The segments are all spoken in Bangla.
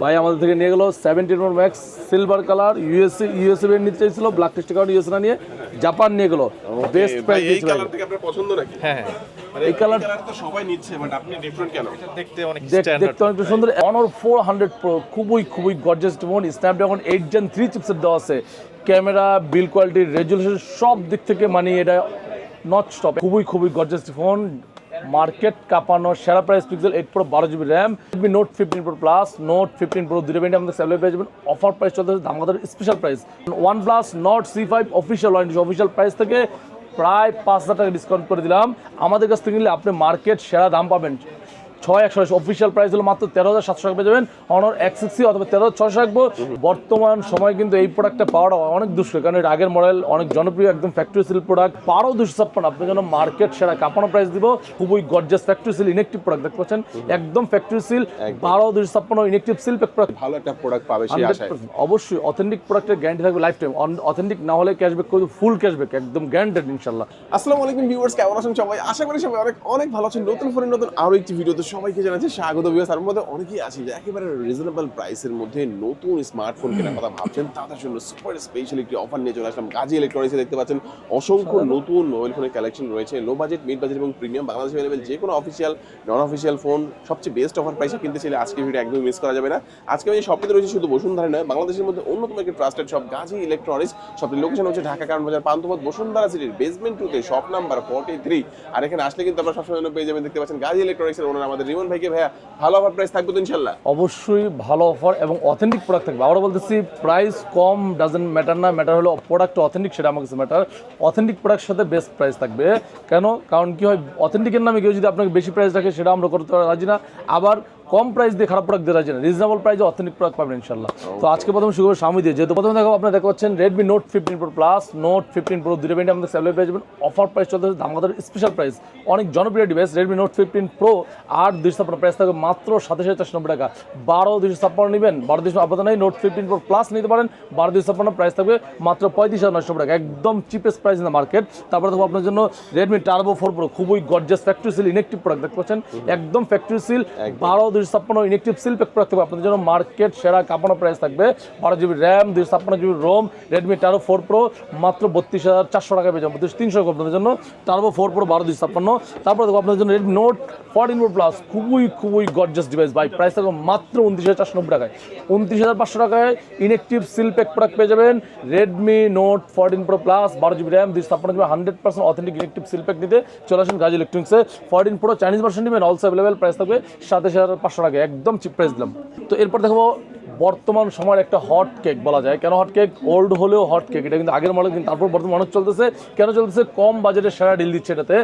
ভাই আমাদের থেকে নিয়ে গেলো seventeen pro max silver colour USA USA নিতে চাইছিল ব্ল্যাক টেস্ট কার্ড ইউএসএ না নিয়ে জাপান নিয়ে গেলো। বেস্ট প্রাইস এই কালার থেকে আপনার পছন্দ নাকি? হ্যাঁ মানে এই কালার তো সবাই নিচ্ছে বাট আপনি ডিফারেন্ট কেন? দেখতে অনেক স্ট্যান্ডার্ড দেখতে অনেকটা সুন্দর। অনর ফোর হান্ড্রেড প্রো খুবই খুবই gorgeous phone Snapdragon eight gen three chipset দেওয়া আছে। ক্যামেরা বিল কোয়ালিটি রেজুলেশন সব দিক থেকে মানে এটা নট স্টপ খুবই খুবই গর্জাস ফোন মার্কেট কাঁপানো, সেরা প্রাইস পিক্সেল এইট প্রো বারো GB RAM Redmi Note fifteen pro plus note fifteen pro দুটো ব্যান্ডে আমাদের স্যালারি পেয়ে যাবেন। অফার প্রাইস চলতে আমাদের special price one plus Nord C five official warranty official price থেকে প্রায় পাঁচ হাজার টাকা ডিসকাউন্ট করে দিলাম। আমাদের কাছ থেকে নিলে আপনি মার্কেট সেরা দাম পাবেন। ছয় একশো অফিসিয়াল প্রাইস হলো মাত্র তেরো হাজার সাতশো টাকা পেয়ে যাবেন। অনর এক সিক্সটি অথবা তেরো হাজার ছশো রাখব। বর্তমান সময় কিন্তু এই প্রোডাক্টটা পাওয়াটা অনেক দুষ্কর কারণ এর আগের মডেল অনেক জনপ্রিয় একদম ফ্যাক্টরি সিল প্রোডাক্ট বারো দুশো ছাপ্পান্ন। আপনার জন্য মার্কেট সেরা কাঁপানো প্রাইস দিব। খুবই gorgeous factory seal inactive product দেখতে পাচ্ছেন? একদম ফ্যাক্টরি সিল বারো দুশো ছাপ্পান্ন ইনেকটিভ সিল প্রোডাক্ট ভালো একটা প্রোডাক্ট পাবে সেই আশায়। 100% অবশ্যই অথেন্টিক প্রোডাক্টের গ্যারান্টি থাকবে লাইফ টাইম অথেন্টিক না হলে ক্যাশব্যাক করবে ফুল ক্যাশব্যাক একদম গ্যারান্টেড ইনশাল্লাহ। আসসালামু আলাইকুম ভিউয়ার্স কেমন আছেন সবাই? আশা করি সবাই অনেক অনেক ভালো আছেন। নতুন ফোনের নতুন আরও একটি ভিডিওতে সবাইকে জানাচ্ছি স্বাগত ভিউয়ার্স তার মধ্যে অনেকেই আছে যে একেবারে রিজনেবল প্রাইসের মধ্যে নতুন স্মার্টফোন কেনার কথা ভাবছেন। তাদের জন্য সুপার স্পেশাল একটি অফার নিয়ে চলে আসলাম। গাজী ইলেকট্রনিক্সে দেখতে পাচ্ছেন অসংখ্য নতুন মোবাইল ফোনের কালেকশন রয়েছে। লো বাজেট মিড বাজেট এবং প্রিমিয়াম বাংলাদেশ অ্যাভেলেবেল যে কোনো অফিসিয়াল নন অফিসিয়াল ফোন সবচেয়ে বেস্ট অফার প্রাইসে কিনতে চাইলে আজকে ভিডিও একদমই মিস করা যাবে না। আজকে আমি শপটিতে রয়েছে শুধু বসুন্ধরা নয় বাংলাদেশের মধ্যে অন্যতম একটি ট্রাস্টেড শপ গাজী ইলেকট্রনিক্স শপটির লোকেশন হচ্ছে ঢাকা কারণ বাজার পান্থপথ বসুন্ধরা সিটির বেসমেন্ট টুতে শপ নাম্বার ফর্টি থ্রি আর এখানে আসলে কিন্তু আপনারা সবসময় পেয়ে যাবেন দেখতে পাচ্ছেন গাজী ইলেকট্রনিক্সের ওনার আমাদের রিমন ভাইকে ভাইয়া ভালো অফার প্রাইস থাকবে তো ইনশাল্লাহ অবশ্যই ভালো অফার এবং অথেন্টিক প্রোডাক্ট থাকবে। আমরা বলতেছি প্রাইস কম ডাজেন্ট ম্যাটার না ম্যাটার হলো প্রোডাক্ট অথেন্টিক সেটা আমার কাছে ম্যাটার অথেন্টিক প্রোডাক্ট সাথে বেস্ট প্রাইস থাকবে। কেন? কারণ কি হয় অথেন্টিকের নামে কেউ যদি আপনাকে বেশি প্রাইস রাখে, সেটা আমরা করতে রাজি না। আবার কম প্রাইস দিয়ে খারাপ প্রোডাক্ট দিয়ে রাজি না রিজনেবল প্রাইসে অথেন্টিক প্রোডাক্ট পাবেন ইনশাল্লাহ তো আজকে প্রথমে শুরু করব স্বামী দিয়ে। যেহেতু প্রথমে দেখো আপনারা দেখতে পাচ্ছেন Redmi Note fifteen pro plus note fifteen pro দুটো ব্যান্ডে আমাদের স্যালারি পেয়ে যাবেন। অফার প্রাইস চলতে আমাদের স্পেশাল প্রাইস অনেক জনপ্রিয় device Redmi Note fifteen pro আর দুইশো ছাপ্পান্ন প্রাইস থাকবে মাত্র সাতাশ চারশো নব্বই টাকা। বারো দুইশো ছাপ্পান্ন নেবেন বারো দুইশো আপাতত নেই নোট ফিফটিন প্রো প্লাস নিতে পারেন বারো দুইশো ছাপ্পান্ন প্রাইস থাকবে মাত্র পঁয়ত্রিশ হাজার নশো টাকা। একদম cheapest price in the market তারপরে দেখো আপনার জন্য রেডমি টার্বো ফোর প্রো খুবই gorgeous factory seal inactive product দেখতে পাচ্ছেন? একদম ফ্যাক্টরি সিল বারো দুইশো ছাপ্পান্ন ইনেকটিভ সিল প্যাক থাকবে। আপনাদের জন্য মার্কেট সেরা কাপানো প্রাইস থাকবে। বারো জিবি র্যাম দুইশো ছাপ্পান্ন GB ROM Redmi Turbo four pro মাত্র বত্রিশ হাজার চারশো টাকা পেয়ে যাবেন। বত্রিশ, তিনশো আপনাদের জন্য টার্বো ফোর প্রো বারো দুইশো ছাপ্পান্ন তারপরে দেখো আপনাদের জন্য Redmi Note fourteen pro plus খুবই খুবই গর্জাস ডিভাইস ভাই। প্রাইস থাকবে মাত্র উনত্রিশ হাজার চারশো নব্বই টাকায়। উনত্রিশ হাজার পাঁচশো টাকায় ইনেকটিভ সিল প্যাক প্রোডাক্ট পেয়ে যাবেন। Redmi Note fourteen pro plus বারো জিবি র্যাম দুইশো ছাপ্পান্ন GB hundred percent authentic inactive seal pack নিতে চলে আসেন গাজ ইলেকট্রনিক্সে ফর্টিন প্রো চাইনিজ ভার্সন নেবেন অলসো অ্যাভেলেবেল প্রাইস থাকবে সাতাশ হাজার পাঁচশো টাকা একদম চিপ প্রাইস দিলাম। তো এরপর দেখব বর্তমান সময়ের একটা হট কেক বলা যায়। কেন হট কেক ওল্ড হলেও হট কেক এটা কিন্তু আগের মডেল কিন্তু তারপর বর্তমান অনেক চলতেছে। কেন চলতেছে? কম বাজেটে সেরা ডিল দিচ্ছে এটাতে।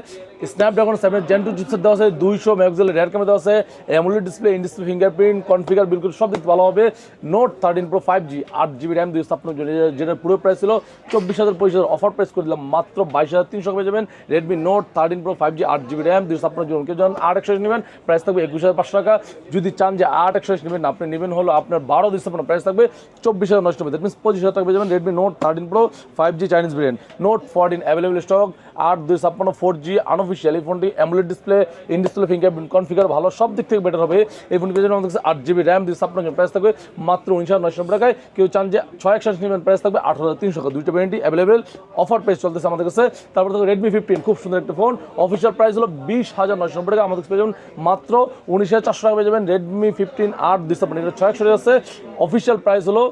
Snapdragon seven gen two chipset দেওয়া আছে, দুইশো মেগাপিক্সেল রেয়ার ক্যামেরা দেওয়া আছে AMOLED display in display fingerprint config বিলকুল সব দিক ভালো হবে। Note thirteen pro five G আট জিবি র্যাম দুই ছাপ্পান্ন যেটা পুরো প্রাইস ছিল চব্বিশ হাজার পঁচিশ হাজার। অফার প্রাইস করে দিলাম মাত্র বাইশ হাজার তিনশো পেয়ে যাবেন। Redmi Note thirteen pro five G আট জিবি র্যাম দুই ছাপ্পান্ন জন কেউ যখন আট একশো নেবেন প্রাইস থাকবে একুশ হাজার পাঁচশো টাকা। যদি চান যে আট একশো নেবেন, আপনি নেবেন হলো আপনার বারো দুই ছাপ্পান্ন প্রাইস থাকবে চব্বিশ হাজার নষ্ট দ্যাট মিনস পঁচিশ হাজার টাকা যাবেন Redmi Note thirteen pro five G Chinese variant note fourteen available stock আট, দুই, ছাপ্পান্ন ফোর জি আনঅফিসিয়াল এই ফোনটি AMOLED display in display fingerprint config ভালো, সব দিক থেকে বেটার হবে। এই ফোনটি পেয়ে যাবেন আমাদের আট জিবি র্যাম দুই ছাপ্পান্ন প্রাইস থাকবে, মাত্র উনিশ হাজার নয়শো টাকায়। কেউ চান যে ছয় একশো নেবেন প্রাইস থাকবে আঠারো হাজার তিনশো দুইটা ভ্যারেন্টি অ্যাভেলেবেল অফার প্রাইস চলতেছে আমাদের কাছে। তারপর দেখো রেডমি ফিফটিন খুব সুন্দর একটা ফোন অফিসিয়াল প্রাইস হলো বিশ হাজার নয়শো টাকা। আমাদের পেয়ে যাবেন মাত্র উনিশ হাজার চারশো টাকা পেয়ে যাবেন রেডমি ফিফটিন আট, দুই, ছাপ্পান্ন। ছয় একশো আছে। অফিসিয়াল প্রাইস হলো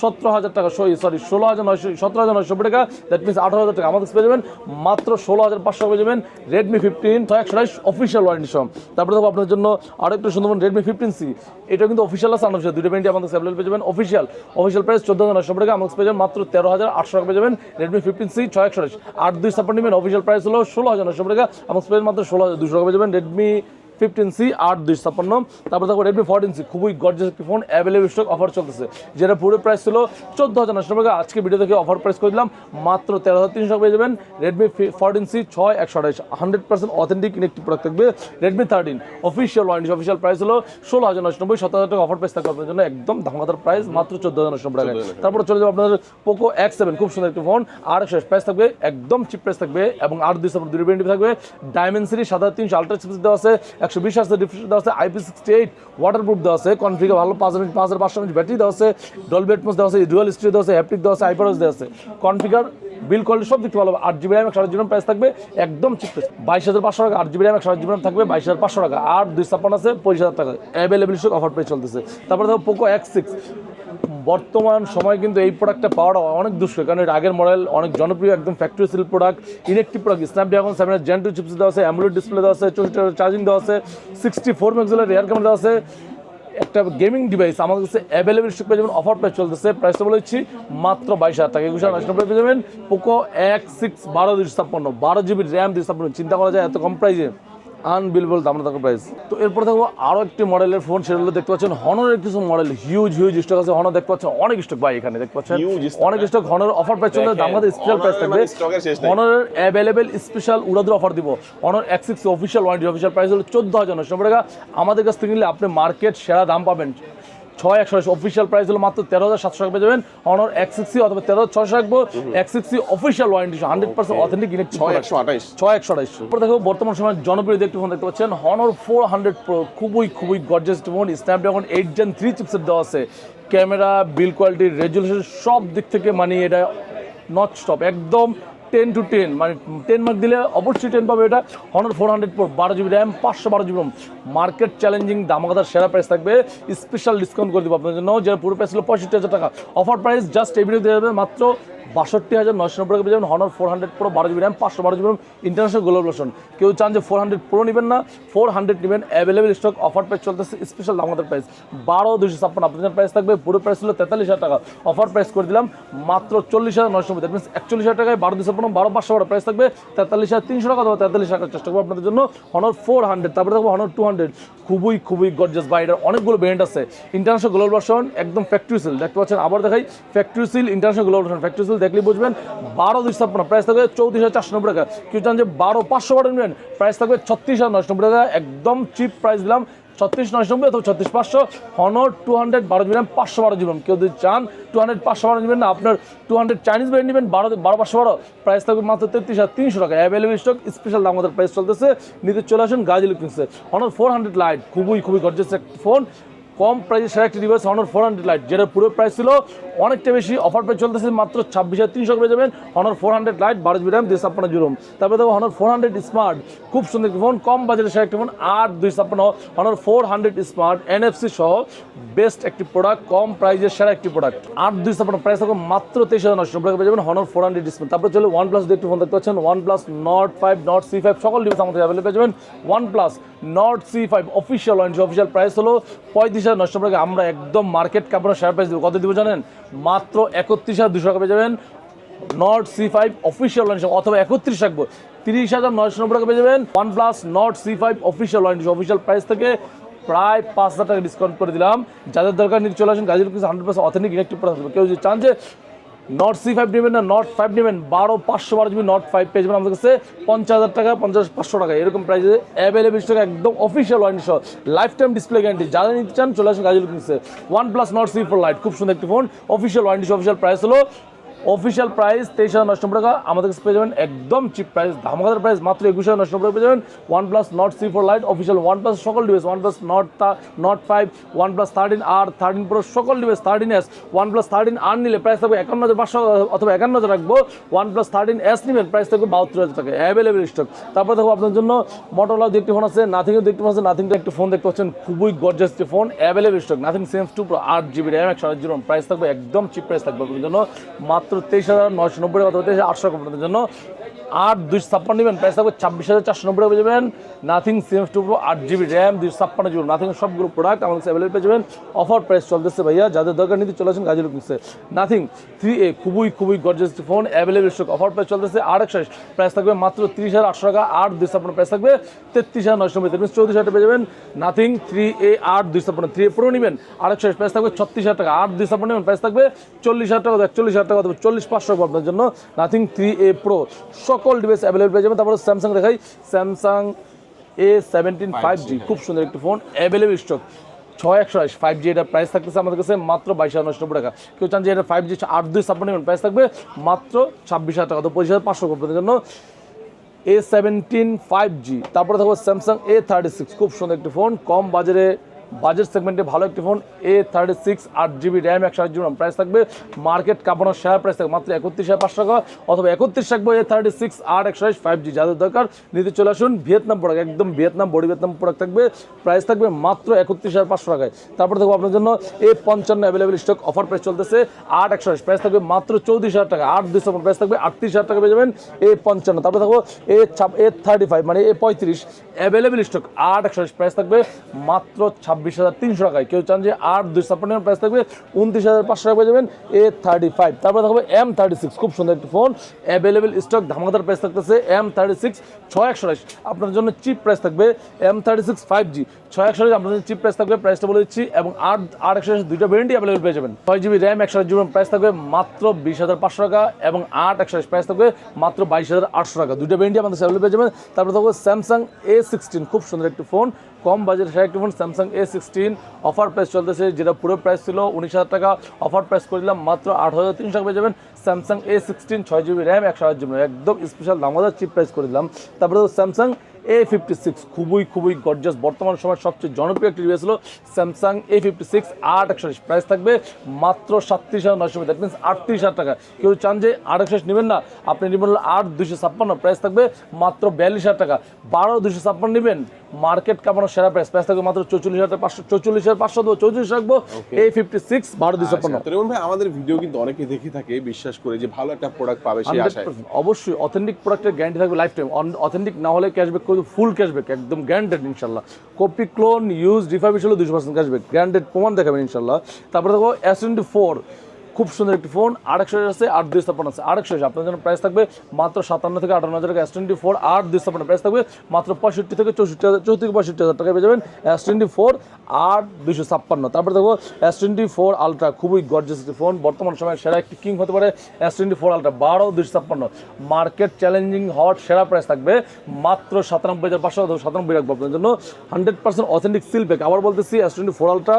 সতেরো হাজার টাকা। সরি ষোলো হাজার নয়শো সতেরো হাজার নয়শো টাকা। দ্যাট মিনস আঠারো হাজার টাকা আমাদের পেয়ে যাবেন। মাত্র ষোলো হাজার পাঁচশো পেয়ে যাবেন রেডমি ফিফটিন ছয় একশো অফিসিয়াল ওয়ারেন্টি সহ। তারপরে দেখো আপনার জন্য আরও একটু সুন্দর রেডমি ফিফটিন সি এটা কিন্তু অফিসিয়াল আছে আনঅফিসিয়াল দুটো ব্যান্ডি আমাদের অ্যাভেলেবল পেয়ে যাবেন। অফিসিয়াল অফিসিয়াল প্রাইস চোদ্দ হাজার নশো টাকা। আমাদের পেয়ে যাবেন মাত্র তেরো হাজার আটশো টাকা পেয়ে যাবেন রেডমি ফিফটিন সি ছয় একশো আট দুই সাপোর্ট নেবেন। অফিসিয়াল প্রাইস হলো ষোলো হাজার নশো টাকা। আমাদের পেয়ে মাত্র ষোলো হাজার দুশো টাকা পেয়ে যাবেন রেডমি ফিফটিন সি আট দুই ছাপ্পান্ন তারপর দেখো রেডমি ফোরটিন সি খুবই গর্জাস একটি ফোন অ্যাভেলেবল স্টক অফার চলতেছে যেটা পুরো প্রাইস ছিল চোদ্দ হাজার নশো টাকা। আজকে ভিডিও থেকে অফার প্রাইস করে দিলাম মাত্র তেরো হাজার তিনশো টাকা পেয়ে যাবেন। রেডমি ফোরটিন সি ছয় একশো আঠাশ হান্ড্রেড পার্সেন্ট অথেন্টিক একটি প্রোডাক্ট থাকবে Redmi thirteen official warranty official price হলো ষোলো হাজার নশো নব্বই সতেরো হাজার টাকা অফার প্রাইস থাকবে আপনার জন্য একদম ধামাকাদার প্রাইস মাত্র চোদ্দ হাজার নশো টাকা। তারপরে চলে যাবে আপনাদের পোকো এক্স সেভেন খুব সুন্দর একটি ফোন আর একশো প্রাইস থাকবে একদম চিপ প্রাইস থাকবে এবং আর দুই সাপোর্ট দুই থাকবে। ডায়মেন্ড সিরিজ সাত হাজার তিনশো আলট্রা চিপস দেওয়া আছে একশো বিশ আছে ডিফ্রিশন দেওয়া আছে IP sixty eight waterproof দেওয়া আছে কনফিগে ভালো পাঁচ হাজার পাঁচ হাজার পাঁচশো ব্যাটারি দেওয়া আছে ডলবি এটমস দেওয়া আছে ডুয়াল স্ট্রি দেওয়া আছে হ্যাপটিক দেওয়া আছে আইপারস দেওয়া আছে। কনফিগার বিল কোয়ালিটি সব দেখতে ভালো, আট জিবি র্যাম একশো আট জিবি প্রাইস থাকবে, একদম চিপ বাইশ হাজার পাঁচশো টাকা, আট জিবি র্যাম একশো আট জিবি থাকবে, বাইশ হাজার পাঁচশো টাকা। আর দুই ছাপ্পান্ন আছে, পঁচিশ হাজার টাকা। অ্যাভেলেবল অফার পেয়ে চলতেছে। তারপরে ধরো পোকো এক্স সিক্স বর্তমান সময় কিন্তু এই প্রোডাক্টটা পাওয়াটা অনেক দুষ্কর, কারণ এর আগের মডেল অনেক জনপ্রিয়, একদম factory seal product electric product Snapdragon সেভেনের জেন টু চিপস দেওয়া আছে অ্যামুলেট ডিসপ্লে দেওয়া আছে চৌষট্টি চার্জিং দেওয়া আছে সিক্সটি ফোর মেক্সেলের রেয়ার ক্যামেরা দেওয়া আছে, একটা গেমিং ডিভাইস আমাদের কাছে অ্যাভেলেবল স্টক পেয়ে যাবেন অফার প্রাইস চলতেছে প্রাইসটা বলে দিচ্ছি মাত্র বাইশ হাজার টাকা। একুশ হাজার পেয়ে যাবেন পোকো এক সিক্স বারো দুশো ছাপ্পান্ন, বারো জিবি র্যাম দুশো ছাপ্পান্ন, চিন্তা করা যায় এত কম প্রাইসে আনবিলবল দাম থাকা প্রাইস তো এরপর থাকব আরও একটি মডেলের ফোন সেটা হলো দেখতে পাচ্ছেন হনরের কিছু মডেল হিউজ হিউজ স্টক আছে। হনর দেখতে পাচ্ছেন অনেক স্টক পাই এখানে দেখতে পাচ্ছেন? অনেক স্টক হনর অফার প্রাইস চলবে দাম দেখেন, স্পেশাল প্রাইস থাকবে। হনরের অ্যাভেলেবেল স্পেশাল উড়াদুর অফার দিব। Honor X six official warranty official price হলো চোদ্দ হাজার নশো টাকা। আমাদের কাছ থেকে নিলে আপনি মার্কেট সেরা দাম পাবেন। ছয় একশো অফিসিয়াল প্রাইস হলো মাত্র তেরো হাজার সাতশো টাকা পেয়ে যাবেন। অনর এক্স সিক্সি অথবা তেরো হাজার ছশো রাখব। X six official warranty hundred percent authentic electric ছয় একশো আঠাইশ ছয় একশো আড়াইশো এরপর দেখো বর্তমান সময় জনপ্রিয় একটি ফোন দেখতে পাচ্ছেন হনর ফোর হান্ড্রেড প্রো খুবই খুবই gorgeous phone Snapdragon eight gen three chipset দেওয়া আছে। ক্যামেরা বিল কোয়ালিটি রেজুলেশন সব দিক থেকে মানে এটা নট স্টপ একদম টেন টু টেন মানে টেন মার্ক দিলে অবশ্যই টেন পাবে এটা। হনর ফোর হান্ড্রেড ফোর বারো জিবি র্যাম পাঁচশো বারো জিবি মার্কেট চ্যালেঞ্জিং দামাকাদার সেরা প্রাইস থাকবে। স্পেশাল ডিসকাউন্ট করে দেবো আপনার জন্য। যেটা পুরো প্রাইস ছিল পঁয়ষট্টি হাজার টাকা। অফার প্রাইস জাস্ট এভিনিউ ভিডিও দিয়ে যাবে। মাত্র বাষট্টি হাজার নয়শো নব্বই টাকা যাবেন। হনর ফোর হান্ড্রেড প্রো বারো জিবি র্যাম পাঁচশো বারো জিবি ইন্টারন্যাশনাল গ্লোবাল ভার্সন কেউ চান যে ফোর হান্ড্রেড প্রো নেবেন না ফোর হান্ড্রেড নেবেন। অ্যাভেলেবল স্টক অফার প্রাইস চলতেছে স্পেশাল দামাকাদার প্রাইস বারো দুশো ছাপ্পান্ন, আপনাদের প্রাইস থাকবে, পুরো প্রাইস ছিল তেতাল্লিশ হাজার টাকা। অফার প্রাইস করে দিলাম, মাত্র চল্লিশ হাজার নয়শো নব্বই দ্যাট মিনস একচল্লিশ হাজার টাকায় বারো দুশো ছাপ্পান্ন, বারো পাঁচশো বারো প্রাইস থাকবে। তেতাল্লিশ হাজার তিনশো টাকা অথবা তেতাল্লিশ টাকার চেষ্টা করব আপনাদের জন্য। হনর ফোর হান্ড্রেড তারপরে দেখব হনর টু হান্ড্রেড খুবই খুবই গর্জাস বা এটার অনেকগুলো ব্র্যান্ড আছে। ইন্টারন্যাশনাল গ্লোবাল ভার্সন একদম ফ্যাক্টরি সিল দেখতে পাচ্ছেন, আবার দেখাই। Factory seal international global version factory seal দেখলেই বুঝবেন, বারো দুশো ছাপ্পান্ন প্রাইস থাকবে চৌত্রিশ হাজার চারশো নব্বই টাকা। কেউ চান যে বারো পাঁচশো বারো নেবেন প্রাইস থাকবে ছত্রিশ হাজার নশো নব্বই টাকা। একদম চিপ প্রাইস দিলাম, ছত্রিশ নশো নব্বই অথবা ছত্রিশ পাঁচশো। হনর টু হান্ড্রেড বারো জিবি র্যাম পাঁচশো বারো জিবি কেউ যদি চান টু হান্ড্রেড পাঁচশো বারো নেবেন না, আপনার টু হান্ড্রেড চাইনিজ ব্র্যান্ড নেবেন, বারো বারো পাঁচশো বারো। প্রাইস থাকবে মাত্র তেত্রিশ হাজার তিনশো টাকা। অ্যাভেলেবল স্টক স্পেশাল দাম আমাদের প্রাইস চলতেছে। নিতে চলে আসুন গাজী লুকিংসে হনর ফোর হান্ড্রেড লাইট খুবই খুবই গর্জেস একটা ফোন কম প্রাইসে সেরা একটি device Honor four hundred lite যেটা পুরো প্রাইস ছিল অনেকটা বেশি অফার প্রাইস চলতেছে মাত্র ছাব্বিশ হাজার তিনশো পেয়ে যাবেন হনর ফোর হান্ড্রেড লাইট বারো জিবি র্যাম দুই ছাপ্পান্ন জুরুম তারপরে দেখো হনর ফোর হান্ড্রেড স্মার্ট খুব সুন্দর একটি ফোন কম বাজেটের সেরা একটি ফোন আট, দুই, ছাপ্পান্ন। Honor four hundred smart NFC সহ বেস্ট একটি প্রোডাক্ট কম প্রাইসের সেরা একটি প্রোডাক্ট আট, দুই, ছাপ্পান্ন প্রাইস থাকবে মাত্র তেইশ হাজার নশো টাকা পেয়ে যাবেন হনর ফোর হান্ড্রেড স্মার্ট তারপরে চলে ওয়ান প্লাস একটি ফোন দেখতে পাচ্ছেন one plus Nord five Nord C five সকল ডিভাইস আমাদের অ্যাভেলেবল পেয়ে যাবেন। One plus Nord C five official one official price হলো পঁয়ত্রিশ হাজার নশো আমরা একদম মার্কেট কাপড় শেয়ার প্রাইস দেবো। কত দিব জানেন? মাত্র একত্রিশ হাজার দুশো টাকা পেয়ে যাবেন। Nord C five official launch অথবা একত্রিশ রাখব। তিরিশ হাজার নয়শো নব্বই টাকা পেয়ে যাবেন। OnePlus Nord CE five official launch official price থেকে প্রায় পাঁচ হাজার টাকা ডিসকাউন্ট করে দিলাম। যাদের দরকার নিয়ে চলে আসেন, Gazipur hundred percent authentic electric product কেউ যদি চান যে নট সি ফাইভ নেবেন না নর্থ ফাইভ নেবেন বারো পাঁচশো বারো জিবি নট ফাইভ পেয়ে যাবেন আমাদের কাছে। পঞ্চাশ হাজার টাকা, পঞ্চাশ পাঁচশো টাকা, এরকম প্রাইসে অ্যাভেলেবল স্টক একদম অফিসিয়াল ওয়ারেন্টি সহ লাইফ টাইম ডিসপ্লে গ্যারান্টি যারা নিতে চান, চলে আসুন গাজীপুর কিনছে OnePlus Nord CE four Lite খুব সুন্দর একটি phone official warranty official price হলো অফিসিয়াল প্রাইস তেইশ হাজার নশো টাকা। আমাদের কাছে পেয়ে যাবেন একদম চিপ প্রাইস ধামাকাদার প্রাইস মাত্র একুশ হাজার নশো টাকা পেয়ে যাবেন। OnePlus Nord CE four Lite official OnePlus সকল ডিভাইস ওয়ান প্লাস নট তা Nord five OnePlus thirteen R thirteen pro সকল device thirteen S OnePlus thirteen R নিলে প্রাইস থাকবে একান্ন হাজার পাঁচশো, অথবা একান্ন হাজার রাখব। ওয়ান প্লাস থার্টিন এস নেবেন প্রাইস থাকবে বাহাত্তর হাজার টাকা অ্যাভেলেবেল স্টক তারপরে দেখো আপনার জন্য মোটরলা দু একটি ফোন আছে নাথিংও দু একটি ফোন আছে নাথিংটা একটি ফোন দেখতে পাচ্ছেন, খুবই গর্জাস একটি phone available stock Nothing CMF two pro আট জিবি র্যাম একশো আট জিরো প্রাইস থাকবে একদম চিপ প্রাইস থাকবে আপনার জন্য। মাত্র তেইশ হাজার নয়শো নব্বই টাকা আটশো টাকা জন্য। আট দুইশো ছাপ্পান্ন নেবেন। প্রাইস থাকবে ছাব্বিশ হাজার চারশো নব্বই পেয়ে যাবেন। নাথিং সিএমস টু প্রো আট জিবি র্যাম দুইশো ছাপ্পান্ন জিবি নাথিং সবগুলো প্রোডাক্ট আমাদের অ্যাভেলেবল পেয়ে যাবেন। অফার প্রাইস চলতেছে ভাইয়া, যাদের দরকার নিতে চলে আসুন গাজী লুকিংসে নাথিং থ্রি এ খুবই খুবই gorgeous phone available stock offer price চলতেছে আর একশো প্রাইস থাকবে মাত্র তিরিশ হাজার আটশো টাকা, আট দুই ছাপ্পান্ন। প্রাইস থাকবে তেত্রিশ হাজার নয়শো নব্বই। তেত্রিশ চৌত্রিশ হাজার পেয়ে যাবেন। নাথিং থ্রি এ আট দুই ছাপ্পান্ন। থ্রি এ প্রো নেবেন। আর এক একশো প্রাইস থাকবে ছত্রিশ হাজার টাকা। আট দুই ছাপ্পান্ন নেবেন। প্রাইস থাকবে চল্লিশ হাজার টাকা একচল্লিশ হাজার টাকা চল্লিশ পাঁচশো আপনার জন্য। নাথিং থ্রি এ প্রো সকল ডিভাইস অ্যাভেলেবল পেয়ে যাবেন। তারপরে স্যামসাং দেখাই। Samsung A seventeen five G খুব সুন্দর একটি ফোন অ্যাভেলেবল স্টক ছয় একশো আশি ফাইভ জি এটা প্রাইস থাকতেছে আমাদের কাছে মাত্র বাইশ হাজার নশো টাকা। কেউ চান যে এটা ফাইভ জি আট দুই ছাপ্পান্ন প্রাইস থাকবে মাত্র ছাব্বিশ হাজার টাকা। তো পঁচিশ হাজার পাঁচশো আপনাদের জন্য এ সেভেন্টিন ফাইভ জি তারপরে থাকবে স্যামসাং এ থার্টি সিক্স খুব সুন্দর একটি ফোন কম বাজারে বাজেট সেগমেন্টে ভালো একটি ফোন এ থার্টি সিক্স আট জিবি র্যাম একশো আট জিবি র্যাম প্রাইস থাকবে মার্কেট কাপানোর শেয়ার প্রাইস থাকবে মাত্র একত্রিশ হাজার পাঁচশো টাকা অথবা একত্রিশ থাকবে এ থার্টি সিক্স আট, একশো ফাইভ জি যাদের দরকার। নিতে চলে আসুন, ভিয়েতনাম প্রোডাক্ট একদম ভিয়েতনাম, বডি ভিয়েতনাম প্রোডাক্ট থাকবে। প্রাইস থাকবে মাত্র একত্রিশ হাজার পাঁচশো টাকায়। তারপরে থাকবে আপনার জন্য এ পঞ্চান্ন অ্যাভেলেবেল স্টক অফার প্রাইস চলতেছে, আট, একশো প্রাইস থাকবে মাত্র চৌত্রিশ হাজার টাকা। আট দুশো প্রাইস থাকবে, আটত্রিশ হাজার টাকা পেয়ে যাবেন এ পঞ্চান্ন। তারপরে থাকব এ ছাপ এ থার্টি ফাইভ মানে এ পঁয়ত্রিশ অ্যাভেলেবেল স্টক আট, একশো প্রাইস থাকবে মাত্র ছাব্বিশ হাজার তিনশো টাকায়। কেউ চান যে আট দুই ছাপ্পান্ন প্রাইস থাকবে, উনত্রিশ হাজার পাঁচশো টাকা পেয়ে যাবেন এ থার্টি ফাইভ তারপরে থাকবে এম থার্টি সিক্স খুব সুন্দর একটি ফোন অ্যাভেলেবেল স্টক ধামাকাদার প্রাইস থাকতেছে এম থার্টি সিক্স ছয় একশো আপনার জন্য চিপ প্রাইস থাকবে M thirty six five G ছয় একশো আপনার জন্য চিপ প্রাইস থাকবে প্রাইসটা বলে দিচ্ছি, এবং আট আট একশো দুইটা ভ্যারিয়েন্টই অ্যাভেলেবেল পেয়ে যাবেন। ছয় জিবি র্যাম একশো জিবি প্রাইস থাকবে মাত্র বিশ হাজার পাঁচশো টাকা, এবং আট একশো প্রাইস থাকবে মাত্র বাইশ হাজার আটশো টাকা। দুইটা ভ্যারিয়েন্টই আমাদের অ্যাভেলেবল পেয়ে যাবেন। তারপরে থাকবে স্যামসাং এ সিক্সটিন খুব সুন্দর একটি ফোন কম বাজেট সেরা phone Samsung A sixteen offer price চলতেছে, যেটা পুরো প্রাইস ছিল উনিশ হাজার টাকা। অফার প্রাইস করে দিলাম, মাত্র আট হাজার তিনশো টাকা পেয়ে যাবেন। স্যামসাং এ সিক্সটিন ছয় জিবি র্যাম একশো আট জিবি একদম স্পেশাল দামোদার চিপ প্রাইস করে দিলাম। তারপরে স্যামসাং এ ফিফটি সিক্স খুবই খুবই গর্জাস বর্তমান সময় সবচেয়ে জনপ্রিয় একটি ডিভাইস হলো স্যামসাং এ ফিফটি সিক্স আট একশো প্রাইস থাকবে মাত্র সাতত্রিশ হাজার নয়শো দ্যাট মিনস আটত্রিশ হাজার টাকা। কেউ চান যে আট একশো নেবেন না, আপনি নেবেন হলো আট দুশো ছাপ্পান্ন। প্রাইস থাকবে মাত্র বিয়াল্লিশ হাজার টাকা। বারো দুশো ছাপ্পান্ন নেবেন মার্কেট কামানো সেরা প্রাইস প্রাইস থাকবে মাত্র চৌচল্লিশ হাজার পাঁচশো চৌচল্লিশ হাজার পাঁচশো দেবো চৌচল্লিশ রাখব। এ ফিফটি সিক্স বারো দুশো আচ্ছা, ভাই আমাদের ভিডিও কিন্তু অনেকে দেখে থাকে বিশ্বাস করে যে ভালো একটা প্রোডাক্ট পাবে সেই আশায়। অবশ্যই অথেন্টিক প্রোডাক্টের গ্যারান্টি থাকবে লাইফ টাইম অথেন্টিক না হলে ক্যাশব্যাক করবে ফুল ক্যাশব্যাক একদম গ্যারান্টেড ইনশাল্লাহ। কপি ক্লোন ইউজ রিফাবিশ হলে দুশো পার্সেন্ট ক্যাশব্যাক গ্যারান্টেড প্রমাণ দেখাবেন ইনশাল্লাহ। তারপরে দেখো টোয়েন্টি ফোর খুব সুন্দর একটি ফোন, আরেকশো আছে আট দুই স্থাপন আছে। আরেকশো আছে, আপনার জন্য প্রাইস থাকবে মাত্র সাতান্ন থেকে আটান্ন হাজার টাকা। এস টোয়েন্টি ফোর আট দুই স্থাপন প্রাইস থাকবে মাত্র পঁয়ষট্টি থেকে চৌষট্টি হাজার চৌষট্টি থেকে পঁয়ষট্টি হাজার টাকা পেয়ে যাবেন এস টোয়েন্টি ফোর আট দুইশো ছাপ্পান্ন। তারপরে দেখো এস টোয়েন্টি ফোর আলট্রা খুবই গর্জাস একটি ফোন বর্তমান সময়ে সেরা একটি কিং হতে পারে এস টোয়েন্টি ফোর আলট্রা বারো দুইশো ছাপ্পান্ন। মার্কেট চ্যালেঞ্জিং হট সেরা প্রাইস থাকবে মাত্র সাতানব্বই হাজার পাঁচশো সাতানব্বই রাখব আপনার জন্য। Hundred percent authentic seal bag আবার বলতেছি এস টোয়েন্টি ফোর আলট্রা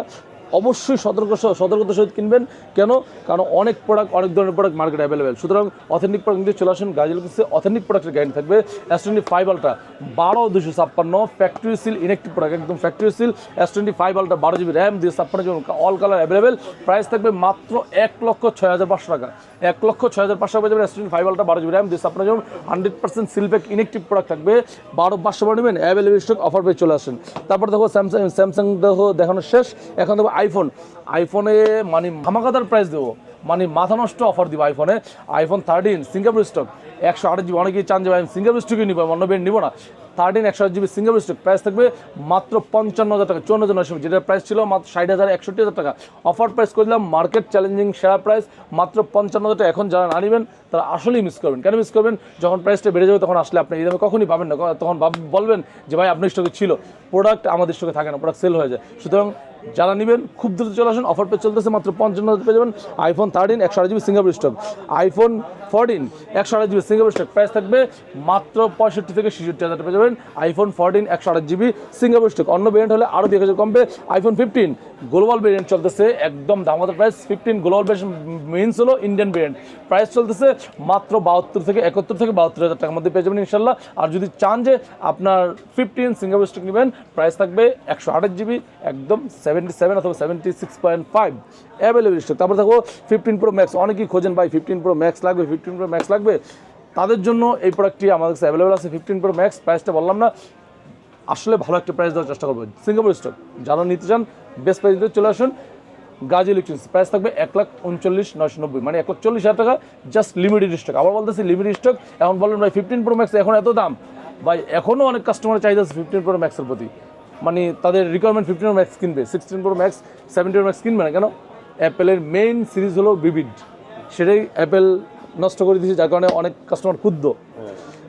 অবশ্যই সতর্ক সতর্কতার সহিত কিনবেন। কেন? কারণ অনেক প্রোডাক্ট অনেক ধরনের প্রোডাক্ট মার্কেটে অ্যাভেলেবেল সুতরাং অথেন্টিক প্রোডাক্ট চলে আসেন গাজল কিসে অথেন্টিক প্রোডাক্টের গ্যারান্টি থাকবে এস টোয়েন্টি ফাইভ আলট্রা বারো দুশো ছাপ্পান্ন ফ্যাক্টরি সিল ইনেকটিভ প্রোডাক্ট একদম factory seal S twenty five Ultra বারো জিবি র্যাম দিয়ে ছাপ্পান্ন GB all colour available price থাকবে মাত্র এক লক্ষ ছয় হাজার পাঁচশো টাকা। এক লক্ষ ছয় হাজার পাঁচশো টাকা যাবেন এস ফাইভ আলট্রা বারো জিবি র্যাম দিয়ে ছাপ্পান্ন GB hundred percent seal pack inactive product থাকবে। বারো পাঁচশো বারো নেবেন অ্যাভেলেবেল স্টক অফার পেয়ে চলে আসেন। তারপর দেখো স্যামসাং স্যামসাং দেখো, দেখানো শেষ। এখন দেখো আইফোন আইফোনে মানে ধামাকাদার প্রাইস দেবো। মানে মাথা নষ্ট অফার দিব আইফোনে আইফোন থার্টিন সিঙ্গাপুর স্টক একশো আট জিবি অনেকেই চান যে আমি সিঙ্গাপুর স্টকই নিবো অন্য ব্যান্ড নিবো না। থার্টিন একশো আট জিবি সিঙ্গাপুর স্টক প্রাইস থাকবে মাত্র পঞ্চান্ন হাজার টাকা, চুয়ান্ন হাজার নয়শো। যেটার প্রাইস ছিল মাত্র ষাট হাজার একষট্টি হাজার টাকা। অফার প্রাইস করে দিলাম মার্কেট চ্যালেঞ্জিং সেরা প্রাইস মাত্র পঞ্চান্ন হাজার টাকা। এখন যারা না নেবেন, তারা আসলেই মিস করবেন। কেন মিস করবেন? যখন প্রাইসটা বেড়ে যাবে, তখন আসলে আপনি এই দামে কখনই পাবেন না। তখন বলবেন যে ভাই আপনার স্টকে ছিল। প্রোডাক্ট আমাদের স্টকে থাকে না প্রোডাক্ট সেল হয়ে যায়। সুতরাং যারা নেবেন, খুব দ্রুত চলে আসুন। অফার পে চলতেছে মাত্র পঞ্চান্ন হাজার পেয়ে যাবেন। আইফোন থার্টিন একশো আট GB Singapore stock iPhone fourteen একশো আট জিবি সিঙ্গাপুর স্টক প্রাইস থাকবে মাত্র পঁয়ষট্টি থেকে ছেষট্টি হাজার পেয়ে যাবেন। আইফোন ফোরটিন একশো আট জিবি সিঙ্গাপুর স্টক অন্য ভেরিয়েন্ট হলে আরও হাজার কমবে। আইফোন ফিফটিন গ্লোবাল ভেরিয়েন্ট চলতেছে, একদম দামাদার প্রাইস ফিফটিন গ্লোবাল মিনস হলো ইন্ডিয়ান ভেরিয়েন্ট প্রাইস চলতেছে মাত্র বাহাত্তর থেকে একাত্তর থেকে বাহাত্তর হাজার টাকার মধ্যে পেয়ে যাবেন ইনশাল্লাহ আর যদি চান যে আপনার ফিফটিন সিঙ্গাপুর স্টক নেবেন প্রাইস থাকবে একশো আঠাশ জিবি একদম সেভেন্টি সেভেন অথবা seventy six point five available stock তারপর থাকব ফিফটিন প্রো ম্যাক্স অনেকেই খোঁজেন ভাই ফিফটিন প্রো ম্যাক্স লাগবে ফিফটিন প্রো ম্যাক্স লাগবে। তাদের জন্য এই প্রোডাক্টটি আমাদের কাছে অ্যাভেলেবল আছে ফিফটিন প্রো ম্যাক্স প্রাইসটা বললাম না। আসলে ভালো একটা প্রাইস দেওয়ার চেষ্টা করব। সিঙ্গাপুর স্টক যারা নিতে চান বেস্ট প্রাইস দিয়ে চলে আসুন। গাজী ইলেকট্রনিক্স প্রাইস থাকবে এক লাখ উনচল্লিশ নয়শো নব্বই মানে এক লাখ চল্লিশ হাজার টাকা জাস্ট লিমিটেড স্টক আবার বলতেছি লিমিটেড স্টক এখন বলেন ভাই ফিফটিন প্রো ম্যাক্স এখন এত দাম। ভাই এখনও অনেক কাস্টমার চাহিদা আছে ফিফটিন প্রো ম্যাক্সের প্রতি। মানে তাদের রিকোয়ারমেন্ট ফিফটিন প্রো ম্যাক্স কিনবে। Sixteen pro max seventeen pro max কিনবে না কেন? অ্যাপেলের মেইন সিরিজ হলো বিবিড সেটাই অ্যাপেল নষ্ট করে দিয়েছে যার কারণে অনেক কাস্টমার ক্ষুব্ধ।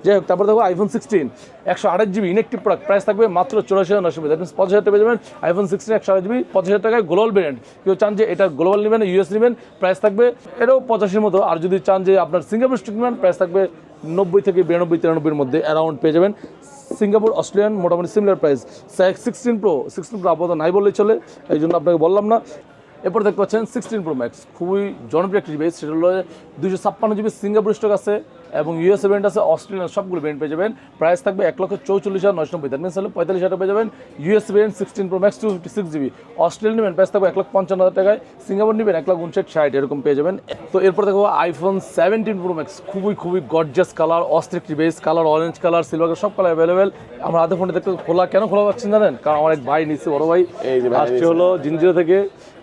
যাই হোক তারপর দেখো আইফোন সিক্সটিন একশো আঠাশ জিবি ইনেকটিভ প্রোডাক্ট প্রাইস থাকবে মাত্র চৌরাশি হাজার নশো দ্যাট মিনস পঁচাশ হাজার টাকা পেয়ে যাবেন আইফোন সিক্সটিন একশো আঠাশ জিবি পঁচাশ হাজার টাকায় গ্লোবাল ভেরিয়েন্ট কেউ চান যে এটা গ্লোবাল নেবেন ইউএস নেবেন প্রাইস থাকবে এটাও পঁচাশির মতো। আর যদি চান যে আপনার সিঙ্গাপুর স্টিক নেবেন প্রাইস থাকবে নব্বই থেকে বিরানব্বই তিরানব্বইয়ের মধ্যে অ্যারাউন্ড পেয়ে যাবেন। সিঙ্গাপুর অস্ট্রেলিয়ান মোটামুটি similar price sixteen pro sixteen pro আপাতত নাই বললেই চলে, এই জন্য আপনাকে বললাম না। এরপর দেখতে পাচ্ছেন সিক্সটিন প্রো ম্যাক্স খুবই জনপ্রিয় একটি ডিভাইস সেটা হলো দুশো ছাপ্পান্ন জিবি সিঙ্গাপুর স্টক আছে এবং ইউএস ব্র্যান্ড আছে অস্ট্রেলিয়ান সবগুলো ব্র্যান্ড পেয়ে যাবেন। প্রাইস থাকবে এক লক্ষ চৌচল্লিশ হাজার নশো নব্বই দ্যাট মিনস হলে পঁয়তাল্লিশ হাজার পেয়ে যাবেন। US brand sixteen pro max two fifty six GB Australian নেবেন প্রাইস থাকবে এক লক্ষ পঞ্চান্ন হাজার টাকায় সিঙ্গাপুর নেবেন এক লাখ উনষাট ষাট এরকম পেয়ে যাবেন। তো এরপর দেখো আইফোন সেভেন্টিন প্রো ম্যাক্স খুবই খুবই gorgeous colour Austric device colour orange colour silver সব কালার অ্যাভেলেবেল আমরা হাতে ফোনে দেখতে খোলা কেন খোলা পাচ্ছেন জানেন? কারণ আমার এক ভাই নিচ্ছে বড় ভাই। এই যে ভাই আসছে হলো জিঞ্জিরো থেকে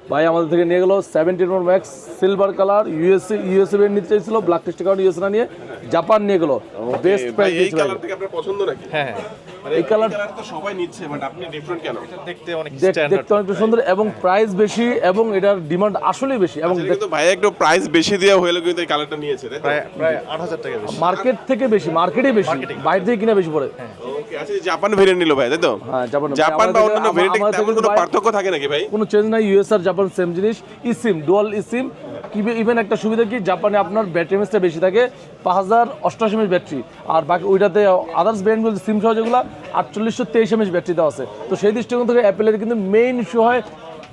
ভাই আমাদের থেকে নিয়ে গেলো seventeen pro max silver colour USA USA brand নিতে চাইছিল ব্ল্যাক টেস্ট কার্ড ইউএসএ না নিয়ে জাপান নিয়ে গেলো বেস্ট প্রাইস এই দিয়েছে ভাই। কালার থেকে আপনার পছন্দ নাকি? হ্যাঁ হ্যাঁ। এই এই কালার তো সবাই নিচ্ছে বাট আপনি ডিফারেন্ট কেন? দেখতে অনেক স্ট্যান্ডার্ড দেখতে অনেকটা সুন্দর এবং প্রাইস বেশি এবং এটার ডিমান্ড আসলেই বেশি এবং কিন্তু ভাই একটু প্রাইস বেশি দেওয়া হলে কিন্তু এই কালারটা নিয়েছে তাই প্রায় প্রায় আট হাজার টাকা বেশি। মার্কেট থেকে বেশি মার্কেটে বেশি বাইরে থেকে কিনা বেশি পড়ে। ওকে আচ্ছা জাপান ভেরিয়েন্ট নিল ভাই তাই তো? হ্যাঁ জাপান জাপান বা অন্যান্য ভেরিয়েন্টে তেমন কোনো পার্থক্য থাকে নাকি ভাই? কোনো চেঞ্জ নাই ইউএস আর জাপান সেম জিনিস ইসিম ডুয়াল ইসিম ইভেন একটা সুবিধা কি জাপানে আপনার ব্যাটারি এমএসটা বেশি থাকে, পাঁচ হাজার অষ্টআশি এমএস ব্যাটারি আর বাকি ওইটাতে আদার্স ব্র্যান্ডগুলো সিম সহ যেগুলো, আটচল্লিশশো তেইশ এমএস ব্যাটারি দেওয়া আছে। তো সেই দৃষ্টিকোণ থেকে অ্যাপেলের কিন্তু মেইন ইস্যু হয়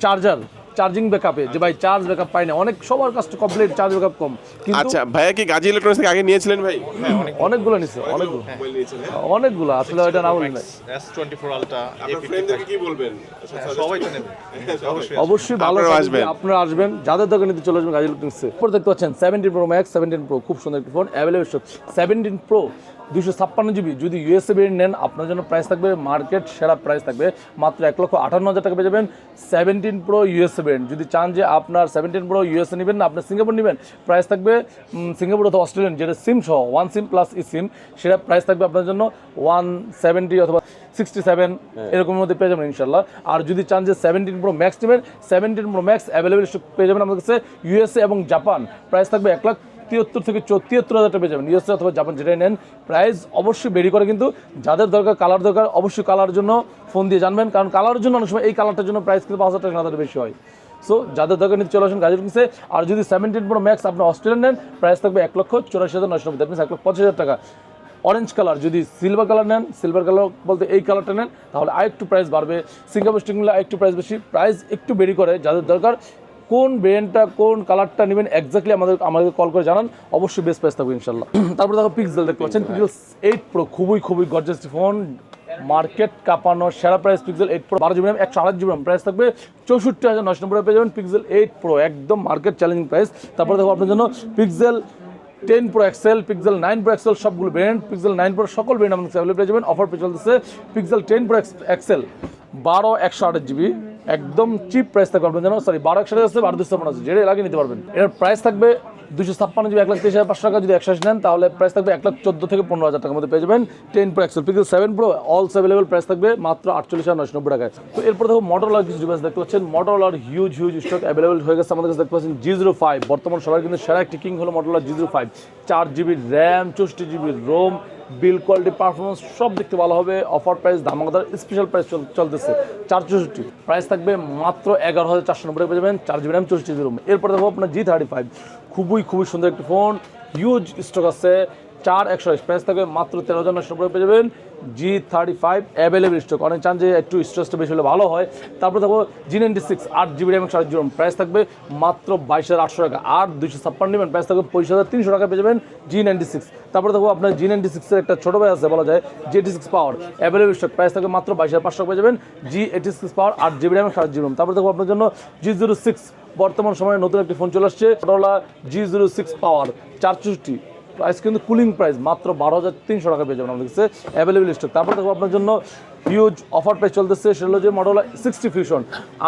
চার্জার চার্জিং ব্যাকআপে যে ভাই চার্জ ব্যাকআপ পাই না অনেক সবার কাছে কমপ্লিট চার্জ ব্যাকআপ কম। কিন্তু আচ্ছা ভাইয়া কি গাজী ইলেকট্রনিক্স থেকে আগে নিয়েছিলেন ভাই? অনেকগুলো নিচ্ছে অনেকগুলো। মোবাইল হ্যাঁ? অনেকগুলো আসলে ওইটা না বলি না এস টোয়েন্টি ফোর আলট্রা আপনার ফ্রেন্ডদেরকে কি বলবেন? সবাই তো নেবে। অবশ্যই অবশ্যই ভালো আসবেন আসবেন। আপনারা আসবেন। যাদের দোকানে নিতে চলে আসবেন গাজী ইলেকট্রনিক্সে এরপর দেখতে পাচ্ছেন seventeen pro max seventeen pro খুব সুন্দর একটি phone available stock seventeen pro দুশো ছাপ্পান্ন জিবি। যদি ইউএসএ ভেরিয়েন্ট নেন আপনার জন্য প্রাইস থাকবে মার্কেট সেরা প্রাইস থাকবে। মাত্র এক লক্ষ আটান্ন হাজার টাকা পেয়ে যাবেন সেভেন্টিন প্রো ইউএসএ ভেরিয়েন্ট যদি চান যে আপনার সেভেন্টিন প্রো ইউএসএ নেবেন না আপনার সিঙ্গাপুর নেবেন প্রাইস থাকবে সিঙ্গাপুর অথবা অস্ট্রেলিয়ান যেটা সিম সহ ওয়ান সিম প্লাস ই সিম সেটা প্রাইস থাকবে আপনার জন্য ওয়ান সেভেন্টি অথবা সিক্সটি সেভেন এরকমের মধ্যে পেয়ে যাবেন ইনশাল্লাহ আর যদি চান যে সেভেন্টিন প্রো ম্যাক্স নেবেন সেভেন্টিন প্রো ম্যাক্স অ্যাভেলেবেল পেয়ে যাবেন আমাদের কাছে ইউএসএ এবং জাপান প্রাইস থাকবে এক লাখ তিয়াত্তর থেকে তিয়াত্তর হাজার টাকা পেয়ে যাবেন। অথবা জাপান যেটাই নেন প্রাইস অবশ্যই বেরি করে কিন্তু যাদের দরকার কালার দরকার, অবশ্যই কালার জন্য ফোন দিয়ে জানবেন। কারণ কালারের জন্য অনেক সময় এই কালারটার জন্য প্রাইস কিন্তু পাঁচ হাজার টাকা হাজার বেশি হয়। সো যাদের দরকার নিতে চলে আসুন গাজীর কিনছে আর যদি সেভেন্টিন প্রো ম্যাক্স আপনি অস্ট্রেলিয়ান নেন প্রাইস থাকবে এক লক্ষ চৌরাশি হাজার নশো নব্বই। এক লক্ষ হাজার টাকা। অরেঞ্জ কালার যদি সিলভার কালার নেন সিলভার কালার বলতে এই কালারটা নেন, তাহলে আরেকটু প্রাইস বাড়বে। সিঙ্গাপুর স্টিংগুলো আরেকটু প্রাইস বেশি। প্রাইস একটু বেরি করে, যাদের দরকার কোন ব্র্যান্ডটা কোন কালারটা নেবেন এক্স্যাক্টলি আমাদের আমাদের কল করে জানান। অবশ্যই বেস্ট প্রাইস থাকবে ইনশাল্লাহ তারপরে দেখো পিক্সেল দেখতে পাচ্ছেন। পিক্সেল এইট প্রো খুবই খুবই গর্জাস ফোন মার্কেট কাঁপানো, সেরা প্রাইস পিক্সেল এইট প্রো বারো জিবি র্যাম একশো আট জিবি র্যাম প্রাইস থাকবে। চৌষট্টি হাজার নশো নব্বই পেয়ে যাবেন পিক্সেল এইট প্রো একদম মার্কেট চ্যালেঞ্জিং প্রাইস তারপরে দেখো আপনার জন্য Pixel ten pro XL Pixel nine pro XL সবগুলো ব্র্যান্ড পিক্সেল নাইন প্রো সকল ব্র্যান্ড আমাদের অ্যাভেলেবল পেয়ে যাবেন। অফার পেয়ে চলতেছে পিক্সেল টেন প্রো এক্সেল বারো, একশো আট জিবি একদম চিপ প্রাইস থাকবে আপনার জন্য সরি বারো একশো আছে, বারো দুশো আছে যেটা লাগিয়ে নিতে পারবেন। এর প্রাইস থাকবে দুশো ছাপ্পান্ন জিবি এক লাখ তেইশ হাজার টাকা। যদি একশো আশি নেন, তাহলে প্রাইস থাকবে এক লাখ চোদ্দ থেকে পনেরো হাজার টাকার মধ্যে পেয়ে যাবেন। Ten pro XL Pixel seven pro also available price থাকবে মাত্র আটচল্লিশ হাজার নশো নব্বই টাকায়। তো এরপর দেখো মটোলার কিছু ডিভাইস দেখতে পাচ্ছেন। মটোলার হিউজ হিউজ স্টক অ্যাভেলেবল হয়ে গেছে আমাদের কাছে দেখতে পাচ্ছেন জি জিরো ফাইভ বর্তমান সবাই কিন্তু সেরা একটি কিং হলো মটোলার জি জিরো ফাইভ চার জিবি র্যাম, চৌষট্টি GB ROM build quality performance সব দেখতে ভালো হবে। অফার প্রাইস, ধামাকাদার স্পেশাল প্রাইস চলতেছে। চার চৌষট্টি প্রাইস থাকবে মাত্র এগারো হাজার চারশো নব্বই পেয়ে যাবেন। চার জিবি র্যাম চৌষট্টি জিবি রুম এরপর দেখব আপনার জি থার্টি ফাইভ খুবই খুবই সুন্দর একটি ফোন হিউজ স্টক আছে। চার একশো প্রাইস থাকবে মাত্র তেরো হাজার নশো পেয়ে যাবেন। G thirty five available stock অনেক চান যে একটু স্ট্রেসটা বেশি হলে ভালো হয়। তারপর দেখো জি নাইনটি সিক্স আট জিবি র্যাম আট জিবি প্রাইস থাকবে, মাত্র বাইশ হাজার আটশো টাকা। আর দুইশো ছাপ্পান্ন নেবেন প্রাইস থাকবে পঁচিশ হাজার তিনশো টাকা পেয়ে যাবেন জি নাইনটি সিক্স তারপরে দেখো আপনার জি নাইনটি সিক্সের একটা ছোটো ভাই আছে, বলা যায় G eighty six power available stock price থাকবে মাত্র বাইশ হাজার পাঁচশো টাকা পেয়ে যাবেন জি এইটি সিক্স পাওয়ার আট জিবি র্যাম আট জিবি তারপরে দেখো আপনার জন্য জি জিরো সিক্স বর্তমান সময়ে নতুন একটি ফোন চলে আসছে ওটা জি জিরো সিক্স পাওয়ার চারষট্টি প্রাইস কিন্তু কুলিং প্রাইস মাত্র বারো হাজার তিনশো টাকা পেয়ে যাবেন আমাদের কাছে অ্যাভেলেবল স্টক তারপর দেখো আপনার জন্য হিউজ অফার প্রাইস চলতেছে, সেটা হলো যে মডেল সিক্সটি ফিউশন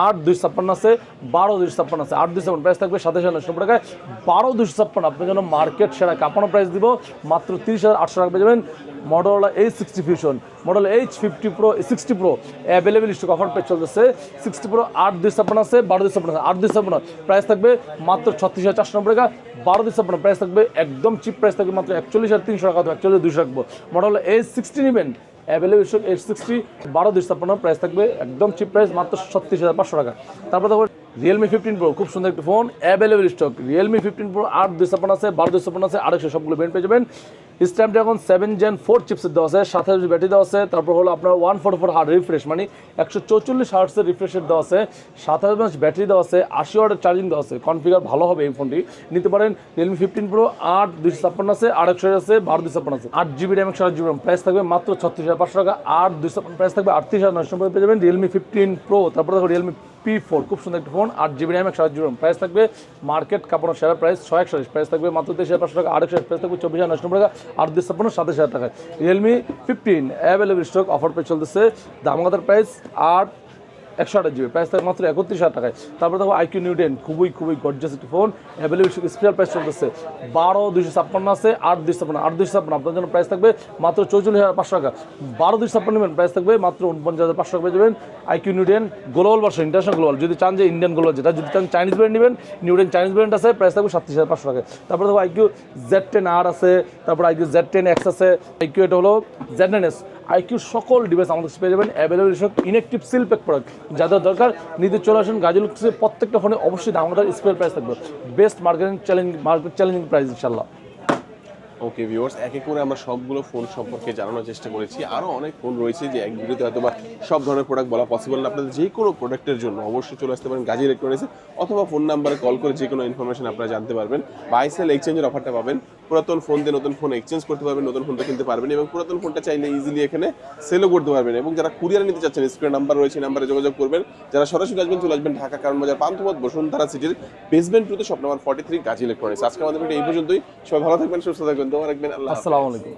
আট দুইশো ছাপ্পান্ন আছে, বারো দুইশো ছাপ্পান্ন আছে। আট দুইশো ছাপ্পান্ন প্রাইস থাকবে সাতাশ হাজার নশো টাকায়। বারো দুইশো ছাপ্পান্ন, আপনার জন্য মার্কেট সেরা কাঁপানো প্রাইস দিব, মাত্র তিরিশ হাজার আটশো টাকা পেয়ে যাবেন। Model H sixty fusion model H fifty pro sixty pro available stock offer price চলতেছে। সিক্সটি প্রো আট দুই ছাপ্পান্ন আছে বারো দুই ছাপ্পান্ন আছে। আট দুই ছাপ্পান্ন প্রাইস থাকবে মাত্র ছত্রিশ হাজার চারশো নব্বই টাকা। বারো দুই ছাপ্পান্ন প্রাইস থাকবে একদম চিপ প্রাইস থাকবে মাত্র একচল্লিশ হাজার তিনশো টাকা, একচল্লিশ দুশো রাখব মডেল এইচ সিক্সটি নেবেন অ্যাভেলেবল স্টক এইচ সিক্সটি বারো দুই ছাপ্পান্ন প্রাইস থাকবে একদম চিপ প্রাইস মাত্র ছত্রিশ হাজার পাঁচশো টাকা। তারপর দেখো রিয়েলমি ফিফটিন প্রো খুব সুন্দর একটি phone available stock Realme fifteen pro আট দুই ছাপ্পান্ন আছে বারো দুই ছাপ্পান্ন আছে আড়াইশো সবগুলো ব্র্যান্ড পেয়ে যাবেন। এখন সেভেন জেন ফোর চিপসের দেওয়া আছে, সাথে ব্যাটারি দেওয়া আছে, তারপর হলো আপনার one four four hertz refresh মানে একশো চৌচল্লিশ হার্টসের রিফ্রেশের দেওয়া আছে সাত হাজার ব্যাটারি দেওয়া আছে, আশি ওয়াটের চার্জিং দেওয়া আছে। কনফিগার ভালো হবে এই ফোনটি নিতে পারেন রিয়েলমি ফিফটিন প্রো আট দুশো ছাপ্পান্ন আছে আর একশো আছে, বারো দুশো ছাপ্পান্ন আছে। আট জিবি র্যাম একশো আট জিবি প্রাইস থাকবে মাত্র ছত্রিশ হাজার পাঁচশো টাকা আর দুশো ছাপ্পান্ন প্রাইস থাকবে আটত্রিশ হাজার নশো পেয়ে যাবেন রিয়েলমি ফিফটিন প্রো তারপরে দেখো রিয়েলমি পি ফোর খুব সুন্দর একটা ফোন আট জিবি র্যাম একশো আট জিবি প্রাইস থাকবে মার্কেট কাপড় সেরা প্রাইস ছয় একশো প্রাইস থাকবে মাত্র তেইশ হাজার পাঁচশো টাকা আট একশো প্রাইস থাকবে চব্বিশ হাজার নশো টাকা, আট দুশো ছাপ্পান্ন, সাতাশ হাজার টাকা Realme fifteen available stock offer পেয়ে চলতেছে দামগাতার প্রাইস আট একশো আঠাশ জিবি প্রাইস মাত্র একত্রিশ হাজার টাকায়। তারপরে দেখো আইকিউ নিউ টেন খুবই খুবই গর্জাস একটি ফোন অ্যাভেলেবল স্পেশাল প্রাইস চলতেছে। বারো দুইশো ছাপ্পান্ন আছে, আট দুইশো ছাপ্পান্ন, আট দুইশো ছাপ্পান্ন। আপনার জন্য প্রাইস থাকবে মাত্র চৌচল্লিশ হাজার পাঁচশো টাকা। বারো দুইশো ছাপ্পান্ন নেবেন প্রাইস থাকবে মাত্র উনপঞ্চাশ হাজার পাঁচশো টাকা পেয়ে যাবেন iQOO Neo ten global version international global যদি চান যে ইন্ডিয়ান গ্লোবাল যেটা যদি চান চাইনিজ ব্র্যান্ড নেবেন নিউ টেন চাইনিজ ব্র্যান্ড আছে প্রাইস থাকবে সাতত্রিশ হাজার পাঁচশো টাকা তারপরে দেখো আইকিউ জেড টেন আর আছে, তারপর আইকিউ জেড টেন এক্স আছে। আইকিউ এটা হলো জেড নাইন এস আইকিউ সকল ডিভাইস আমাদের কাছে পেয়ে যাবেন। অ্যাভেলেবল সব ইনেকটিভ সিল প্যাক প্রোডাক্ট যাদের দরকার নিজে চলে আসেন গাজী লুকসে প্রত্যেকটা ফোনে অবশ্যই আমাদের স্পেয়ার প্রাইস থাকবে। Best marketing challenge market challenging price ইনশাল্লাহ ওকে ভিউয়ার্স এক এক করে আমরা সবগুলো ফোন সম্পর্কে জানানোর চেষ্টা করেছি। আরও অনেক ফোন রয়েছে যে এক ভিডিওতে হয়তো বা সব ধরনের প্রোডাক্ট বলা পসিবল না। আপনাদের যে কোনো প্রোডাক্টের জন্য অবশ্যই চলে আসতে পারেন গাজী ইলেকট্রনিক্সে অথবা ফোন নাম্বারে কল করে যে কোনো ইনফরমেশন আপনারা জানতে পারবেন। বাই সেল এক্সচেঞ্জের অফারটা পাবেন। পুরাতন ফোন দিয়ে নতুন ফোন এক্সচেঞ্জ করতে পারবেন, নতুন ফোনটা কিনতে পারবেন এবং পুরাতন ফোনটা চাইলে ইজিলি এখানে সেলও করতে পারবেন এবং যারা কুরিয়ার নিতে চাচ্ছেন স্ক্রিন নাম্বার রয়েছে নাম্বারে যোগাযোগ করবেন। যারা সরাসরি আসবেন, চলে আসবেন ঢাকা কারণ বাজার পান্থপথ, বসুন্ধরা সিটির বেসমেন্ট টুতে shop number forty three Gazi electronics আজকে আমাদের এই পর্যন্তই। সবাই ভালো থাকবেন, সুস্থ থাকবেন, দোয়া রাখবেন, আল্লাহ আসসালামু আলাইকুম।